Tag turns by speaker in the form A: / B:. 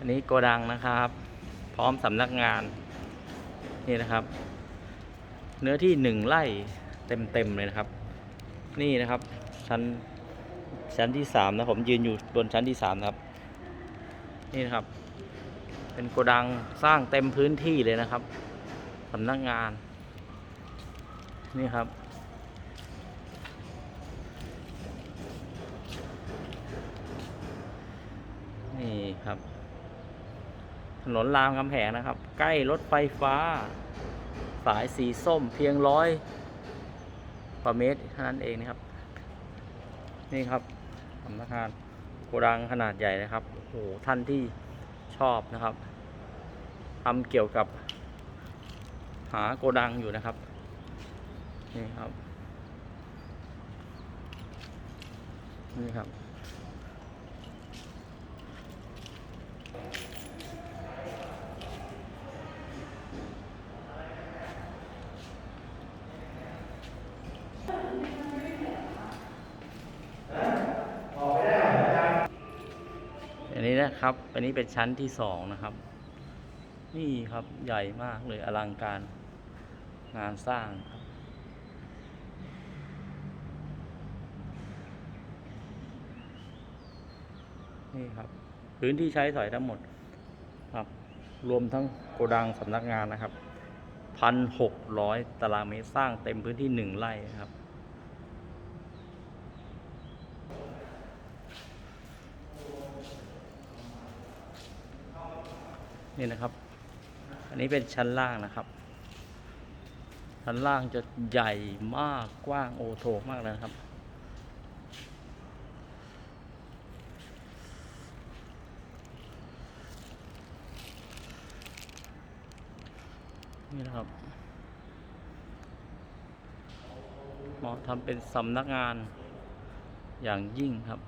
A: อันนี้โกดังนะครับ พร้อมสำนักงาน นี่นะครับ เนื้อที่หนึ่งไร่เต็มๆเลยนะครับ นี่นะครับ ชั้นชั้นที่สามนะผมยืนอยู่บนชั้นที่สามนะครับ นี่นะครับ เป็นโกดังสร้างเต็มพื้นที่เลยนะครับสำนักงาน นี่ครับนี่ครับ นนรามคำแหงนะครับ ใกล้รถไฟฟ้า สายสีส้มเพียงร้อยกว่าเมตรเท่านั้นเองนะครับ นี่ครับสำนักงานโกดังขนาดใหญ่นะครับโอ้โหท่านที่ชอบนะครับทำเกี่ยวกับหาโกดังอยู่นะครับ นี่ครับ นี่ครับ อั นนี้นะครับ อันนี้เป็นชั้นที่สองนะครับ นี่ครับใหญ่มากเลยอลังการงานสร้างครับนี่ครับพื้นที่ใช้สอยทั้งหมดครับ รวมทั้งโกดังสำนักงานนะครับพันหกร้อยตารางเมตรสร้างเต็มพื้นที่หนึ่งไร่ครับ นี่นะครับ อันนี้เป็นชั้นล่างนะครับ ชั้นล่างจะใหญ่มากกว้างโอโถมากเลยนะครับ นี่นะครับเหมาะทำเป็นสำนักงานอย่างยิ่งครับ